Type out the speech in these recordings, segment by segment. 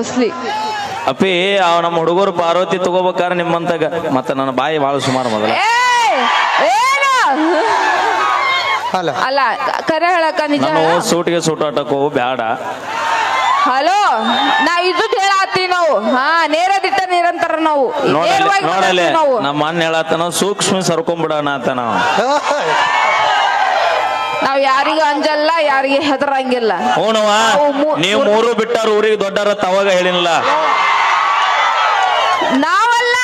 Mostly ಅಪ್ಪಿ ಅವ ನಮ್ಮ ಹುಡುಗರು ಪಾರ್ವತಿ ತಗೋಬೇಕಾರ ನಿಮ್ಮಂತ ಮತ್ತೆ ನನ್ನ ಬಾಯಿ ಬಹಳ ಸುಮಾರು ಮೊದಲ. ಏನು? ಅಲ್ಲ ಅಲ್ಲ ಕರೆ ಹೇಳಕ ನಿಜ? ನಾನು ಸೂಟಿಗೆ ಸೂಟ್ ಆಟಕ್ಕೋ ಬ್ಯಾಡ. ಹಲೋ? ನಾವ್ ಇದು ಹೇಳತ್ತೀವಿ ನಾವು. ಹಾ ನೇರ ದಿಟ್ಟ ನಿರಂತರ ನಾವು. ನೋಡಲಿ ನೇರವಾಗಿ ಮಾತಾಡ್ತೀವಿ ನಾವು. ನಮ್ಮ ಅಣ್ಣ ಹೇಳಾತನ ಸೂಕ್ಷ್ಮ ಸರ್ಕೊಂಡ್ಬಿಡೋಣ ಅಂತ ನಾವು. ನಾವ್ ಯಾರಿಗೂ ಅಂಜಲ್ಲ ಯಾರಿಗೆ ಹೆದರಂಗಿಲ್ಲ. ನಾವು ಮೂ- ನೀವು ಮೂರು ಬಿಟ್ಟರು ಊರಿಗೆ ದೊಡ್ಡರ ತವಾಗ ಹೇಳಿನಲ್ಲ. ನಾವಲ್ಲ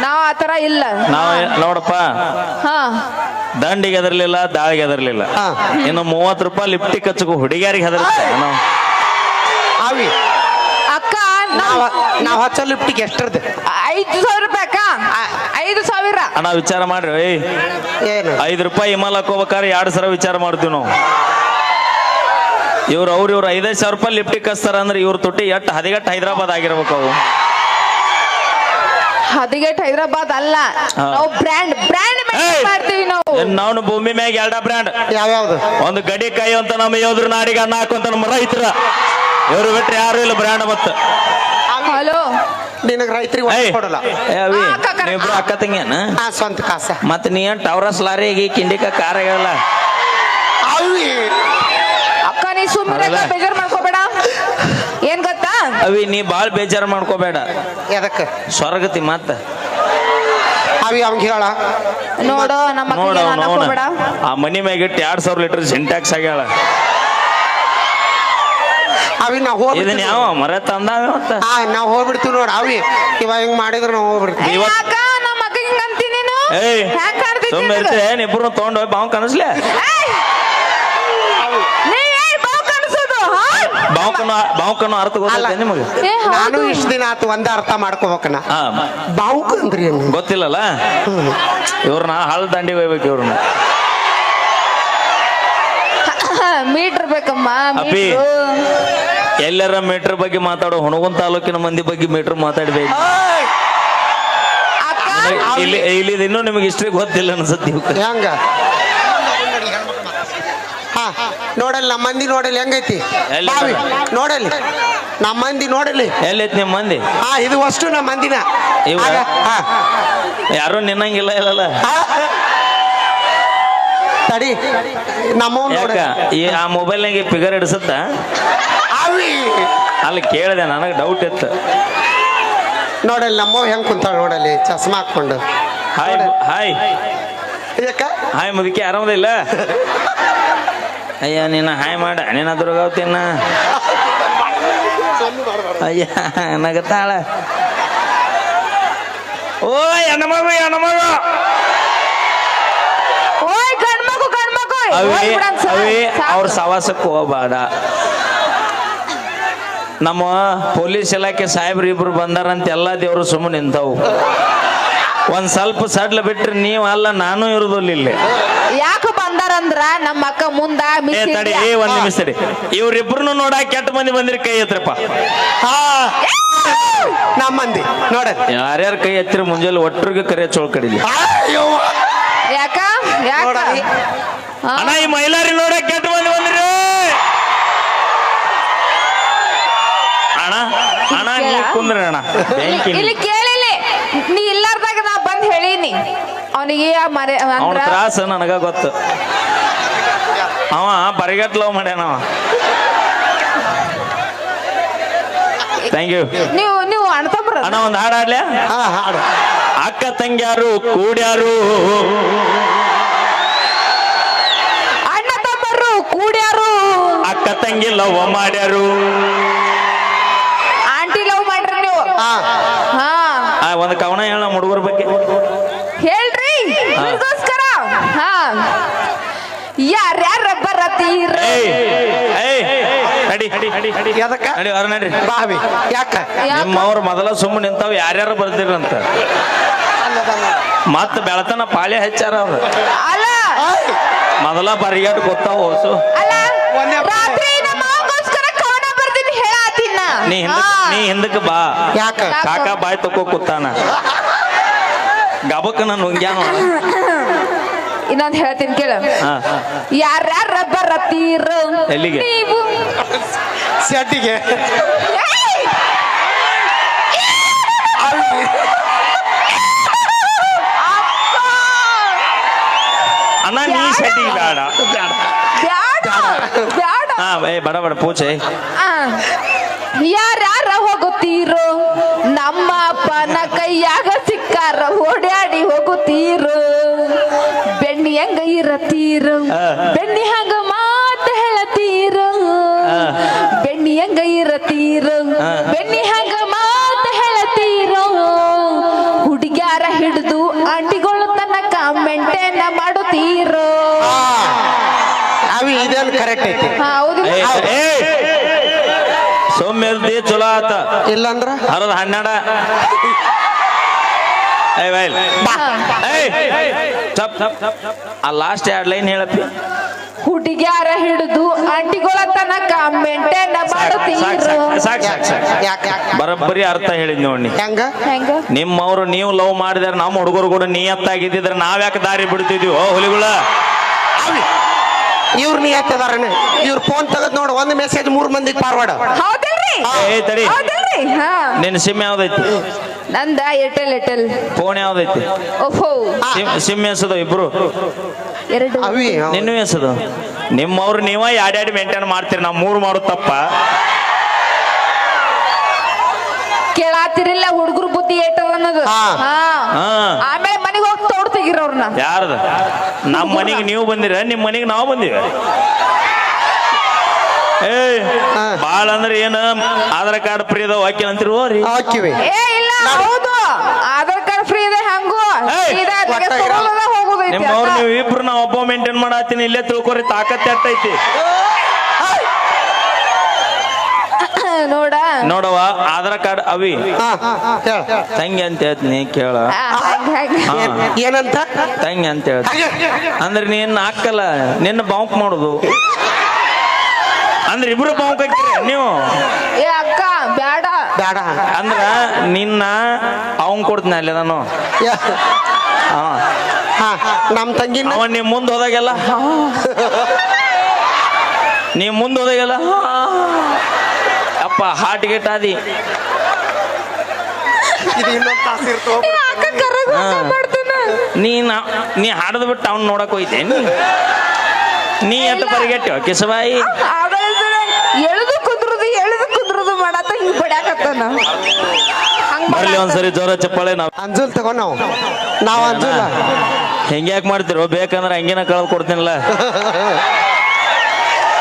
ನಾವ್ ಆತರ ಇಲ್ಲ. ನಾವ್ ನೋಡಪ್ಪ ಹಾ. ದಂಡಿಗೆ ಹೆದರ್ಲಿಲ್ಲ ದಾಳಿಗೆ ಹೆದರ್ಲಿಲ್ಲ. ಹಾ. ಇನ್ನು ಮೂವತ್ತು ರೂಪಾಯಿ ಲಿಪ್ಟಿ ಕಚ್ಚಕು ಹುಡುಗಿಯರಿಗೆ ಹೆದರ್ತಾರೆ ನಾವು. ಅವಿ ಅಕ್ಕ ನಾವ್ ನಾವ್ ನಾವ್ ಹಚ್ಚೋ ಲಿಫ್ಟಿಗೆ ಎಷ್ಟರದ್ದು? ಐದು ಸಾವಿರ ರೂಪಾಯಿ ಅಕ್ಕ ಐದು ಸಾವಿರ. ಅಣ್ಣ ವಿಚಾರ ಮಾಡ್ರಿ ಏಯ್. ಏನು? ಐದು ರೂಪಾಯಿ ಹಿಮಾಲ ಹಾಕೋಬೇಕಾದ್ರೆ ಎರಡು ಸಾವಿರ ವಿಚಾರ ಮಾಡ್ತೀವಿ ನಾವು. ಇವ್ರು ಅವ್ರು ಇವ್ರು ಐದೈದು ಸಾವಿರ ರೂಪಾಯಿ ಲಿಪ್ಟಿಕ್ ಹಸ್ತಾರ ಅಂದ್ರೆ ಇವ್ರ ತುಟ್ಟಿ ಎಟ್ಟು ಹದಿಗೆಟ್ಟು ಹೈದರಾಬಾದ್ ಆಗಿರ್ಬೇಕು ಅವು. ಹದಿಗೆಟ್ ಹೈದರಾಬಾದ್ ಅಲ್ಲ. ಹಾ. ನಾವು ಬ್ರ್ಯಾಂಡ್ ಬ್ರ್ಯಾಂಡ್ ಏಯ್! ಮಾಡ್ತೀವಿ ನಾವು. ನಾವು ಭೂಮಿ ಮ್ಯಾಗ ಎರಡ ಬ್ರ್ಯಾಂಡ್ ಯಾವ್ಯಾವ್ದು? ಒಂದು ಗಡಿ ಕೈ ಅಂತ ನಮ್ಮ ಯೋದ್ರ ನಾಡಿಗೆ ಅನ್ನ ಹಾಕುವಂತ ನಮ್ಮ ರೈತರ. ಇವ್ರು ಬಿಟ್ಟರೆ ಯಾರು ಇಲ್ಲ ಬ್ರ್ಯಾಂಡ್ ಮತ್ತ. ಹಲೋ ನಿನಗೆ ರೈತರಿಗೆ ಒಟ್ಟು ಕೊಡಲ್ಲ ಏ ಅವಿ ಆ, ಅಕ್ಕ, ತಂಗಿಯನ ಆ ಸ್ವಂತ ಕಾಸ ಮತ್ ನೀ ಏನ್ ಟವರಸ್ ಲಾರಿಗೆ ಕಿಂಡಿಕ ಕಾರ ಹೇಳಲ್ಲ ಅವಿ ಅಕ್ಕ ನೀ ಸುಮ್ಮನೆ ಅಲ್ಲ. ಬೇಜಾರ್ ಮಾಡ್ಕೋಬೇಡ ಏನ್ ಗೊತ್ತಾ ಅವಿ ನೀ ಬಾಳ್ ಬೇಜಾರು ಮಾಡ್ಕೋಬೇಡ ಎದಕ್ಕೆ ಸ್ವರ್ಗತಿ ಮತ್ತ ಅವಿ ಅವಂಗ ಹೇಳ ನೋಡು ನಮ್ಮ ನೋಡ ಮಕ್ಕಳಿಗೆ ಅವನ ಹೋಗ್ಬೇಡ ಆ ಮನಿ ಮ್ಯಾಗಿಟ್ಟು ಎರಡ್ ಸಾವಿರ ಲೀಟರ್ ಸಿಂಟ್ಯಾಕ್ಸ್ ಆಗ್ಯಾಳ ಅವಿ ನಾವು ಇದನ್ನ ಹೋಗ್ಬಿಡ್ತೀವಿ ಯಾವ ಮರ ತಂದಾವ ಅಂತ ಹಾ ನಾವ್ ಹೋಗ್ಬಿಡ್ತೀವಿ ನೋಡ್ ಅವಿ. ಇವಾಗ ಹಿಂಗ್ ಮಾಡಿದ್ರೆ ನಾವು ಹೋಗ್ಬಿಡ್ತೀವಿ. ಏ, ಇವತ್- ಯಾಕ? ನಮ್ಮ ಮಕ್ಕಳಿಗೆ ಹಿಂಗ್ ಅಂತೀನಿ ನೀನು? ಏಯ್ ಸುಮ್ಮನೆ ಇಬ್ರು ತಗೊಂಡ್ ಹೋಗಿ ಬಾವು ಕನಸ್ಲೆ! ನೀ ಏನ್ ಬಾವ್ ಹಾ? ಅರ್ಥ ಗೊತ್ತೈತೆ ನಿಮಗೆ? ಏ, ಹೌದು. ನಾನು ಇಷ್ಟ ದಿನ ಆತು ಒಂದ ಅರ್ಥ ಮಾಡ್ಕೋಬೇಕನ. ಹಾ. ಬಾವುಕ ಅಂದ್ರಿ ಏನು ಗೊತ್ತಿಲ್ಲಲ್ಲ? ಇವ್ರನ್ನ ಹಳ್ಳ ದಂಡಿ ಹೋಗ್ಬೇಕು ಇವ್ರನ್ನ. ಮೀಟರ್ ಬೇಕಮ್ಮ ಅಪ್ಪಿ. ಮೀಟ್ರು. ಎಲ್ಲರ ಮೀಟರ್ ಬಗ್ಗೆ ಮಾತಾಡೋ ಹುಣಗುನ್ ತಾಲೂಕಿನ ಮಂದಿ ಬಗ್ಗೆ ಮೀಟರ್ ಮಾತಾಡ್ಬೇಕು. ಇಲ್ಲಿ ಇಲ್ಲಿ ಇನ್ನೂ ನಿಮಗೆ ಇಷ್ಟೇ ಗೊತ್ತಿಲ್ಲ ಅನ್ಸುತ್ತೆ. ಹೆಂಗ? ಹಾ ನೋಡಲ್ಲಿ ನಮ್ಮ ಮಂದಿ ನೋಡಲಿ ಹೆಂಗೈತಿ? ಎಲ್ಲಿ? ಬಾವಿ ಅದ? ನೋಡಲಿ ನಮ್ಮ ಮಂದಿ ನೋಡಲಿ ಎಲ್ಲೈತಿ ನಿಮ್ಮ ಮಂದಿ? ಹಾ ಇದು ಅಷ್ಟು ನಮ್ಮ ಮಂದಿನ. ಇವ? ಆಗ, ಹಾ. ಯಾರು ನಿನ್ನಂಗಿಲ್ಲ ಇಲ್ಲಲ್ಲ ಹಾ. ತಡಿ ನಮ್ಮ ಯಾಕ? ಈ ಆ ಮೊಬೈಲ್ನಾಗೆ ಫಿಗರ್ ಹಿಡಿಸುತ್ತ? ಅವಿ ಅಲ್ಲಿ ಕೇಳಿದೆ ನನಗೆ ಡೌಟ್ ಇತ್ತು. ನೋಡಲ್ಲಿ ನಮ್ಮವ್ ಹೆಂಗ್ ಕುಂತಾಳ ನೋಡಲ್ಲಿ ಚಸ್ಮಾ ಹಾಕೊಂಡು ಹಾಯ್ ಹಾಯ್ ಯಾಕ? ಹಾಯ್ ಮುದುಕಿ ಆರಾಮದಿಲ್ಲ ಅಯ್ಯ ನಿನ್ನ ಹಾಯ್ ಮಾಡ ನಿನ್ನ ದುರ್ಗಾವತಿನ ಅಯ್ಯ ನಗತಾಳ. ಓ ಹೆಣ್ಮಗು ಹೆಣ್ಮಗು ಓಯ್ ಗಂಡ್ಮಗು ಅವಿ ಅವಿ. ಅವ್ರ ಸವಾಸಕ್ಕೆ ಹೋಗಬೇಡ. ನಮ್ಮ ಪೊಲೀಸ್ ಇಲಾಖೆ ಸಾಹೇಬ್ರು ಇಬ್ರು ಬಂದಾರಂತ ಎಲ್ಲ ದೇವರು ಸುಮ್ಮನೆ ನಿಂತವು. ಒಂದ್ ಸ್ವಲ್ಪ ಸಡ್ಲ ಬಿಟ್ರೆ ನೀವು ಅಲ್ಲ ನಾನು ಇರುದಿಲ್ಲ ಇಲ್ಲಿ. ಯಾಕೆ ಬಂದಾರಂದ್ರ ನಮ್ಮ ಅಕ್ಕ ಮುಂದ ಏ ಮಿಸ್ ತಡಿ ಏ ಒಂದ್ ನಿಮಿಷ ತಡಿ. ಇವ್ರಿಬ್ರು ನೋಡ ಕೆಟ್ಟ ಮಂದಿ ಬಂದಿರಿ ಕೈ ಎತ್ತರಪ್ಪ ಹಾ. ನಮ್ಮ ಮಂದಿ ನೋಡಲ್ಲಿ ಯಾರ್ಯಾರ ಕೈ ಎತ್ತಿರ ಮುಂಜಾನೆ ಒಟ್ಟರಿಗೆ ಕರೆ ಚೋಳ್ ಕಡಿಲಿ. ಅಯ್ಯೋ. ಯಾಕ? ಅಣ್ಣ ಈ ಮೈಲಾರಿ ನೋಡಕ್ ಕೆಟ್ಟ ಅಣ್ಣ ಅಣ್ಣ ನೀ ಕೇಳ? ಕುಂದ್ರಿ ಅಣ್ಣ. ಬೆಂಕಿ ಇಲ್ಲಿ- ಕೇಳಿ ನೀ ಇಲ್ಲಾರ್ದಾಗ ನಾ ಬಂದ್ ಹೇಳೀನಿ. ಅವನಿಗೆ ಮರೆ ಅವನ ಅಂದ್ರ ತ್ರಾಸ ನನಗ ಗೊತ್ತು. ಅವ ಬರಿಗಟ್ ಲವ್ ಮಾಡ್ಯಾನವ ಥ್ಯಾಂಕ್ ಯು ನೀವು ನೀವು ಅಣ್ತಂಬ್ರ ಅಣ್ಣ ಒಂದು ಹಾಡು ಆಡ್ಲ್ಯಾ ಹಾ ಹಾಡು. ಅಕ್ಕ ತಂಗ್ಯಾರು ಕೂಡ್ಯಾರು. ಅಣ್ಣ ತಮ್ಮರು ಕೂಡ್ಯಾರು. ಅಕ್ಕ ತಂಗಿ ಲವ್ ಮಾಡ್ಯಾರು. ಆ ಒಂದು ಕವನ ಹೇಳ ಹುಡುಗರ ಬಗ್ಗೆ. ಹೇಳ್ರಿ. ಇವ್ರಿಗೋಸ್ಕರ ಹಾ. ಯಾರ್ಯಾರ ಬರತೀರ? ಬಾವಿ. ಯಾಕ? ನಿಮ್ಮವ್ರ ಮೊದಲ ಸುಮ್ಮ ನಿಂತಾವ್ ಯಾರ್ಯಾರು ಬರ್ತೀರಂತ. ಮತ್ತ ಬೆಳತನ ಪಾಳೆ ಹಚ್ಚಾರ ಅವ್ರ. ಮೊದಲ ಬರಿಗಾಟ್ ಗೊತ್ತಾವ ಹೊಸು. ರಾತ್ರಿ ನೀ ಹಿಂದಕ್ ನೀ ಹಿಂದಕ್ಕೆ ಬಾ. ಯಾಕ? ಕಾಕ ಬಾಯ್ ತಕೋ ಕೂತಾನ. ಗಬಕ್ಕ ನಾನು ನುಂಗ್ಯಾನ ಇನ್ನೊಂದು ಹೇಳ್ತೀನಿ ಕೇಳು. ಹಾ. ಯಾರ್ಯಾರ ಬರತೀರು ಎಲ್ಲಿಗೆ? ನೀವು. ಸೆಟ್ಟಿಗೆ. ಏಯ್! ಅಣ್ಣ ನೀ ಶೆಟ್ಟಿಗೆ ಬೇಡ ಬೇಡ ಹಾ ಏ ಬಡ ಬಡ ಪೂಜೆ. ಆ. ಯಾರ್ಯಾರ ಹೋಗುತ್ತೀರೋ ನಮ್ಮ ಅಪ್ಪನ ಕೈಯಾಗ ಸಿಕ್ಕಾರ ಓಡಾಡಿ ಹೋಗುತ್ತೀರೋ? ಬೆಣ್ಣಿ ಹೆಂಗ ಇರತೀರು. ಬೆಣ್ಣಿ ಹಂಗ ಮಾತ ಹೇಳತೀರೋ. ಬೆಣ್ಣಿ ಹೆಂಗ ಇರತೀರು. ಬೆಣ್ಣಿ ಹಂಗ ಮಾತ ಹೇಳತೀರೋ ಹುಡುಗ್ಯಾರ ಹಿಡಿದು ಆಂಟಿಗಳು ತನಕ ಮೆಂಟೇನ ಮಾಡುತ್ತೀರೋ? ಅವಿ ಕರೆಕ್ಟ್ ಐತಿ. ಹೌದು. ಏ ಏ ಸೌಮ್ಯ ಇರ್ದಿ ಚಲೋ ಆತ. ಇಲ್ಲಂದ್ರ? ಅರದ ಹನ್ನೆರಡ. ಐ ವೈಲ್ ಏಯ್ ಚಪ್ ಆ ಲಾಸ್ಟ್ ಎರಡು ಲೈನ್ ಹೇಳಪ್ಪಿ. ಹುಡುಗ್ಯಾರ ಹಿಡಿದು ಅಂಟಿಗಳ ತನಕ ಮೆಂಟೇನ ಮಾಡುತ್ತೀರೋ ಬರೋಬ್ಬರಿ ಅರ್ಥ ಹೇಳಿದ್ ನೋಡಿ ಹೆಂಗ? ನಿಮ್ಮವ್ರು ನೀವು ಲವ್ ಮಾಡಿದ್ರೆ ನಮ್ಮ ಹುಡುಗರು ಕೂಡ ನಿಯತ್ತಾಗಿದ್ದಿದ್ರೆ ನಾವ್ಯಾಕೆ ದಾರಿ ಬಿಡ್ತಿದ್ವಿ? ಓ ಹುಲಿಗಳ. ಇವ್ರು ನೀ ಎತ್ತದಾರನ ಇವ್ರ ಫೋನ್ ತೆಗೆದ್ ನೋಡು ಒಂದು ಮೆಸೇಜ್ ಮೂರ್ ಮಂದಿಗೆ ಫಾರ್ವರ್ಡ್ ಏ ತಡಿ. ಹೌದಿಲ್ರಿ? ಹಾ. ನಿನ್ನ ಸಿಮ್ ಯಾವ್ದೈತಿ? ನಂದ ಏರ್ಟೆಲ್ ಏರ್ಟೆಲ್ ಫೋನ್ ಯಾವ್ದೈತಿ? ಓಹೋ ಸಿಮ್ ಸಿಮ್ ಎಸದು ಇಬ್ರು? ಎರಡು. ಅವಿ ನಿನ್ನ ಎಸದು ನಿಮ್ಮವ್ರು ನೀವ ಎರಡೆರಡು ಮೇಂಟೈನ್ ಮಾಡ್ತೀರಿ? ನಾವು ಮೂರು ಮಾಡು ತಪ್ಪ. ಕೇಳಾತಿರಿಲ್ಲ ಹುಡುಗರು ಬುದ್ಧಿ ಏಟದ ಅನ್ನೋದು. ಹಾ. ಹಾ. ಹಾ. ಆಮೇಲೆ ಮನೆಗೆ ಹೋಗಿ ತೋಡ್ ತೆಗಿರೋರ್ನ ಯಾರ್ದ? ನಮ್ಮ ಮನೆಗೆ ನೀವು ಬಂದಿರ? ನಿಮ್ಮ ಮನೆಗೆ ನಾವು ಬಂದಿವ. ಹಾ. ಬಾಳ ಅಂದ್ರೆ ಏನ ಆಧಾರ್ ಕಾರ್ಡ್ ಫ್ರೀ ಅದಾವ ಹಾಕಿ ಅಂತಿರುವ್ರಿ ರೀ? ಹಾಕಿವಿ. ಏ ಇಲ್ಲ ಹೌದು. ಆಧಾರ್ ಕಾರ್ಡ್ ಫ್ರೀ ಇದೆ ಹಂಗು. ಏಯ್, ಸೀದಾ ಒಟ್ಟ ತೆಗೆಸ್ಕೊಳ್ಳೋದ ಹೋಗೋದೈತಿ ನಿಮ್ಮವ್ರು ಅಷ್ಟ. ನೀವು ಇಬ್ರು ನಾವು ಒಬ್ಬ ಮೇಂಟೈನ್ ಮಾಡತ್ತೀನಿ ಇಲ್ಲೇ ತಿಳ್ಕೊರಿ ತಾಕತ್ ಎಟ್ಟೈತಿ ನೋಡ. ನೋಡವ ಆಧಾರ್ ಕಾರ್ಡ್ ಅವಿ. ಹಾ ಹೇಳ. ತಂಗಿ ಅಂತ ಹೇಳ್ತೀನಿ ಕೇಳ. ಆ, ಹಂಗ್ ಹಂಗ್. ಹಾ. ಏನಂತ ತಂಗಿ ಅಂತ ಹೇಳ್ತೀನಿ. ಅಂದ್ರೆ ನೀನ್ ಹಾಕಲ್ಲ ನಿನ್ನ ಬಾಂಪ್ ಮಾಡುದು. ಅಂದ್ರೆ ಇಬ್ರು ನೀವು? ಏ ಅಕ್ಕ ಬ್ಯಾಡ. ಬೇಡ ಅಂದ್ರ ನಿನ್ನ ಅವನ್ ಕೊಡ್ತೀನಿ ಅಲ್ಲಿ ನಾನು. ಯಾ- ಹಾ. ಹಾ ನಮ್ ತಂಗಿ ಅವ ನೀ ಮುಂದೆ ಹೋದಾಗೆಲ್ಲ? ನೀ ಮುಂದೆ ಹೋದಾಗೆಲ್ಲ? ಅಪ್ಪ ಹಾರ್ಟ್ ಗೇಟ್ ಆದಿ ಇದು ಇನ್ನೊಂದ್ ತಾಸು ಇರ್ತೋ ಏ, ಅಕ್ಕ ಕರಗ ಹಾ. ನೀ ನಾ- ನೀ ಹಾಡದ್ ಬಿಟ್ಟು ಅವ್ನ ನೋಡಕ್ ಹೋಯ್ತೇನಿ? ನೀ ಎಂತ ಪರಿಗೆಟ್ಟ ಕಿಸಬಾಯಿ? ಹಂಗ್ ಬರ್ಲಿ. ಒಂದ್ಸರಿ ಜೋರ ಚಪ್ಪಾಳೆ ನಾವ್. ಅಂಜುಲ್ ತಗೋ ನಾವು. ನಾವು ಅಂಜುಲ. ಹೆಂಗ್ಯಾಕ್ ಮಾಡ್ತಿರೋ ಬೇಕಂದ್ರೆ ಹಂಗಿನ ಕಳ್ದ್ ಕೊಡ್ತೀನಲ್ಲ.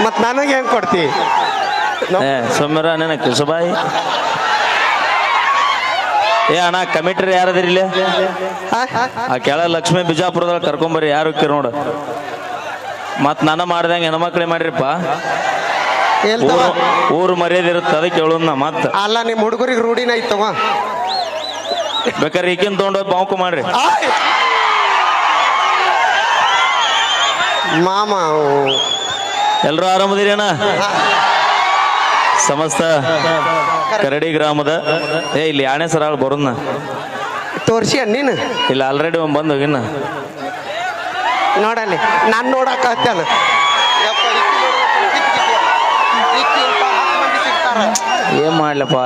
ಮತ್ ನನಗೆ ಹೆಂಗ್ ಕೊಡ್ತಿ? ಏ ಸೌಮ್ಯರ ನೆನ ಕಿಸಬಾಯಿ ಏ ಅಣ್ಣ ಕಮಿಟ್ರಿ ಯಾರದಿರಿ ಇಲ್ಲಿ? ಆ ಕೆಳ ಲಕ್ಷ್ಮೀ ಬಿಜಾಪುರದಲ್ಲಿ ಕರ್ಕೊಂಬರ್ರಿ ಯಾರು ನೋಡು. ಮತ್ ನಾನು ಮಾಡ್ದಂಗೆ ಹೆಣ್ಮಕ್ಳಿ ಮಾಡ್ರಿಪ್ಪ. ಎಲ್ ಊರು ಮರ್ಯಾದೆ ಇರುತ್ತೆ ಅದಕ್ಕೆ ಹೇಳುನ್ನ ಮತ್ತೆ ಅಲ್ಲ ನಿಮ್ ಹುಡುಗರಿಗೆ ರೂಢಿನ ಇತ್ತವ ಬೇಕಾದ್ರೆ ಈಗಿನ ತೊಗೊಂಡೋಗಿ ಬಾಂಕು ಮಾಡ್ರಿ ಆಯ್! ಮಾಮ ಎಲ್ರು ಆರಾಮದಿರೇನ? ಅಣ್ಣ ಸಮಸ್ತ ಕರಡಿ ಗ್ರಾಮದ. ಏ ಇಲ್ಲಿ ಯಾಣೆ ಸರಾಳ್ ಬರೋದ್ನ. ತೋರಿಸಿ ನೀನು ಇಲ್ಲ ಆಲ್ರೆಡಿ ಒಂದು ಬಂದ್ ಹೋಗಿನ. ನೋಡಲ್ಲಿ ನಾನು ನೋಡಕ್ ಹತ್ತಾನ ಏನ್ ಮಾಡ್ಲಪ್ಪ?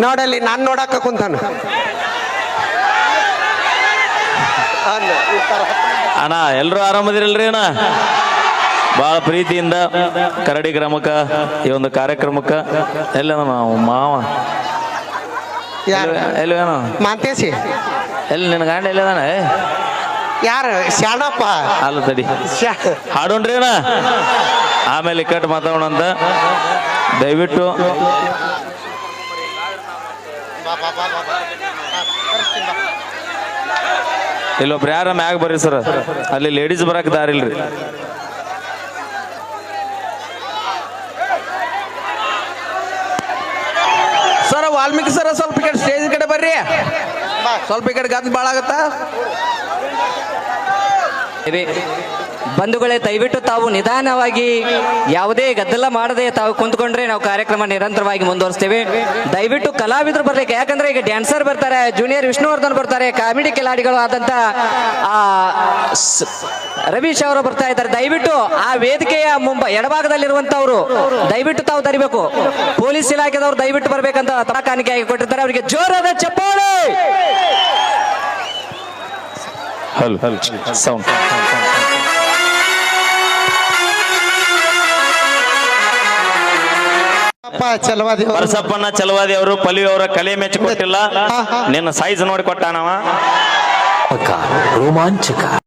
ನೋಡಲ್ಲಿ ನಾನ್ ನೋಡಕ್ಕ ಕುಂತಾನ. ಅಲ್ಲ, ಈ ತರ. ಅಣ್ಣ ಎಲ್ರು ಆರಾಮದಿರಲ್ರಿ ಅಣ್ಣ? ಬಹಳ ಪ್ರೀತಿಯಿಂದ ಕರಡಿ ಗ್ರಾಮಕ ಈ ಒಂದು ಕಾರ್ಯಕ್ರಮಕ್ಕ. ಎಲ್ಲ ನಾವು ಮಾವ. ಯಾರು? ಎಲ್ವೇನೋ ಮಾಂತೇಸಿ ಎಲ್ಲಿ ನಿನ್ನ ಗಾಂಡ ಎಲ್ಲದಾನ ಯಾರು? ಶಾಣಪ್ಪ ಅಲ್ಲ ತಡಿ. ಶಾ- ಹಾಡೋಣ್ರಿ ಅಣ್ಣ. ಆಮೇಲೆ ಕಟ್ ಮಾತಾಡೋಣ ಅಂತ. ದಯವಿಟ್ಟು ಇಲ್ಲೊಬ್ರು ಯಾರ ಮ್ಯಾಗ ಬರ್ರಿ ಸರ್? ಅಲ್ಲಿ ಲೇಡೀಸ್ ಬರಕ್ ದಾರಿ ಇಲ್ರಿ. ಸರ್ ವಾಲ್ಮೀಕಿ ಸರ್ ಸ್ವಲ್ಪ ಈ ಕಡೆ ಸ್ಟೇಜ್ ಕಡೆ ಬರ್ರಿ. ಸ್ವಲ್ಪ ಈ ಕಡೆ ಗದ್ದು ಭಾಳ ಆಗತ್ತಾ. ಬಂಧುಗಳೇ ದಯವಿಟ್ಟು ತಾವು ನಿಧಾನವಾಗಿ ಯಾವುದೇ ಗದ್ದಲ ಮಾಡದೆ ತಾವು ಕುಂತ್ಕೊಂಡ್ರೆ ನಾವು ಕಾರ್ಯಕ್ರಮ ನಿರಂತರವಾಗಿ ಮುಂದುವರಿಸ್ತೇವೆ ದಯವಿಟ್ಟು ಕಲಾವಿದರು ಬರ್ಲಿಕ್ಕೆ ಯಾಕಂದ್ರೆ ಈಗ ಡ್ಯಾನ್ಸರ್ ಬರ್ತಾರೆ ಜೂನಿಯರ್ ವಿಷ್ಣುವರ್ಧನ್ ಬರ್ತಾರೆ ಕಾಮಿಡಿ ಕಿಲಾಡಿಗಳು ಆದಂತ ಆ ರವೀಶ್ ಅವರು ಬರ್ತಾ ಇದ್ದಾರೆ ದಯವಿಟ್ಟು ಆ ವೇದಿಕೆಯ ಮುಂಬ ಎಡಭಾಗದಲ್ಲಿರುವಂತವ್ರು ದಯವಿಟ್ಟು ತಾವು ತರಿಬೇಕು ಪೊಲೀಸ್ ಇಲಾಖೆದವರು ದಯವಿಟ್ಟು ಬರ್ಬೇಕಂತ ಆಗಿ ಕೊಟ್ಟಿರ್ತಾರೆ ಅವರಿಗೆ ಜೋರಾದ ಚಪ್ಪಾಳೆ ಹಲ್ ಹಲ್ ಸೌಂಡ್ ಪರಸಪ್ಪ ಚಲವಾದಿ ಪರಸಪ್ಪನ ಚಲವಾದಿ ಅವರು ಪಲಿ ಅವರ ಕಲೆ ಮೆಚ್ಚಿ ಕೊಟ್ಟಿಲ್ಲ. ಹಾ, ಹಾ. ನಿನ್ನ ಸೈಜ್ ನೋಡಿ ಕೊಟ್ಟಾನವ ರೋಮಾಂಚಕ.